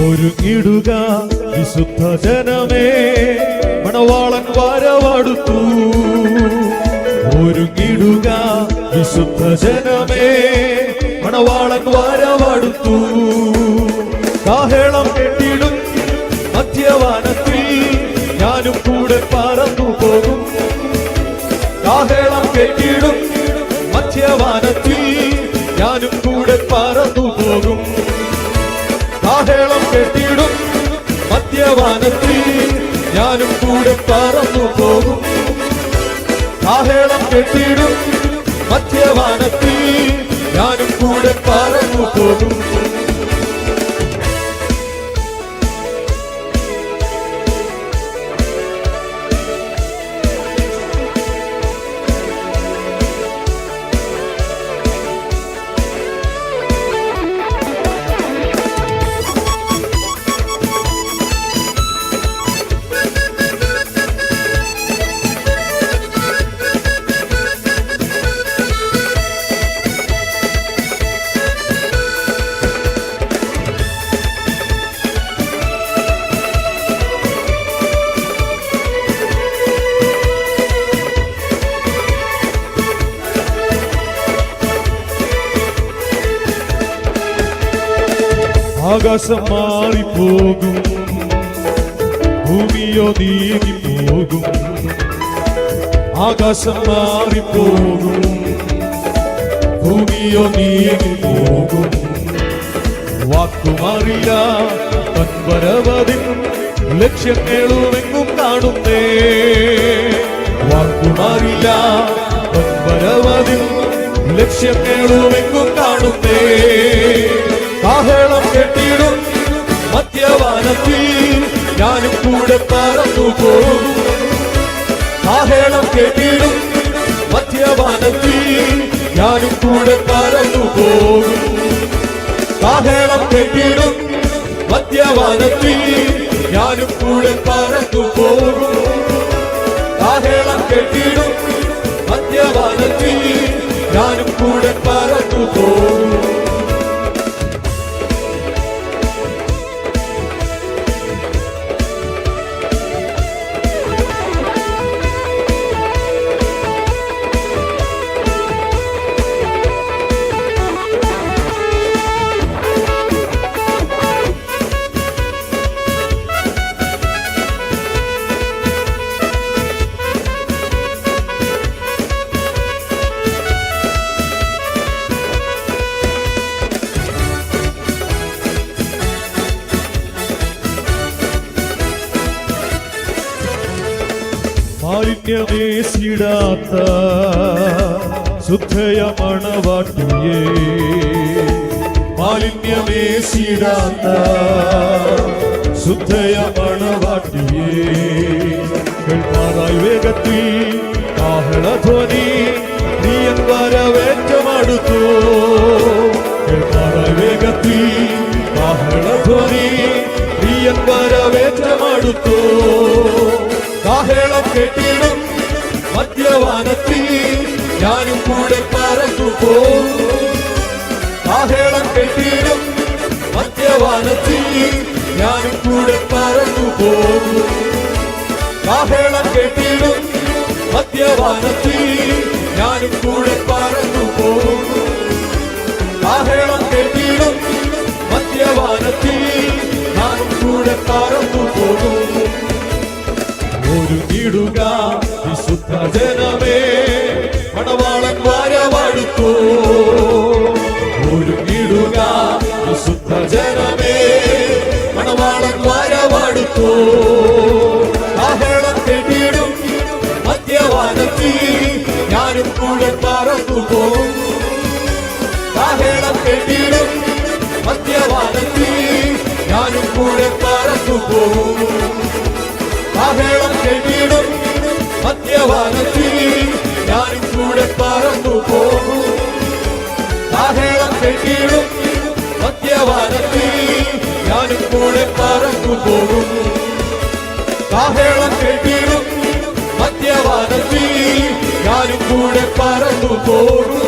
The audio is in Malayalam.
ഒരുങ്ങിടുക വിശുദ്ധ ജനമേ. മണവാളൻ വരവടുത്തു. ഒരുങ്ങിടുക വിശുദ്ധ ജനമേ. മണവാളൻ വരവടുത്തു. കാഹേളം കെട്ടിടും മധ്യവാനത്തിൽ. ഞാനും കൂടെ പറന്നു പോകും. കാഹേളം കെട്ടിടും മധ്യവാനത്തിൽ. ഞാനും കൂടെ പറന്നു പോകും. കാഹളം കെട്ടിടും മദ്യവാനത്തിൽ ഞാനും കൂടെ പറന്നു പോകും. കാഹളം കെട്ടിടും മദ്യവാനത്തിൽ ഞാനും കൂടെ പറന്നു പോകും. ആകാശം മാറിപ്പോകും. ഭൂമിയോ നീങ്ങിപ്പോകും. ആകാശം മാറിപ്പോകും. ഭൂമിയോ നീങ്ങിപ്പോകും. വാക്കുമാറില്ല തൻവരവതിൻ ലക്ഷ്യങ്ങളുമെങ്ങും കാണുന്നേ. വാക്കുമാറില്ല തൻവരവതിൻ ലക്ഷ്യങ്ങളുമെങ്ങും കാണുന്നേ. മധ്യവാനത്തിൽ ഞാനും കൂടെ പറന്നു പോകും. കാഹളം കേട്ടിടും. മധ്യവാനത്തിൽ ഞാനും കൂടെ പറന്നു പോകും. കാഹളം കേട്ടിടും. മധ്യവാനത്തിൽ ഞാനും കൂടെ പറന്നു പോകും. കാഹളം കെട്ടിടും. മധ്യവാനത്തിൽ ഞാനും കൂടെ പറന്നു പോകും. മാലിന്യമേശിടാത്ത ശുദ്ധയ മണവാട്ടിയേ. മാലിന്യമേശിടാത്ത ശുദ്ധയ മണവാട്ടിയേ. കേൾമാറായി വേഗത്തിൽ കാഹളധ്വനി നീയൻ വരവേറ്റമടുത്തു കേൾമാറായി വേഗത്തിൽ കാഹളധ്വനി നീയൻ വരവേറ്റമടുത്തു കാഹളം കെട്ടിടും കൂടെ പറന്നു പോകും കാഹളം മദ്യവാനത്തിൽ ഞാനും കൂടെ പറന്നു പോകും കാഹളം മദ്യവാനത്തിൽ ഞാനും കൂടെ പറന്നു പോകും കാഹളം മദ്യവാനത്തിൽ ഞാനും കൂടെ പറന്നു പോകും ഒരു ഇടുക വിശുദ്ധ ജനമേ. ഞാനും കൂടെ പറന്നു പോകും കാഹളം കെട്ടിടും മധ്യവാനത്തിൽ ഞാനും കൂടെ പറന്നു പോകും കാഹളം കെട്ടിടും മധ്യവാനത്തിൽ ഞാനും കൂടെ പറന്നു പോകും കാഹേളം കെട്ടിടും മധ്യവാനത്തിൽ ഞാനും കൂടെ പറന്നു പോകും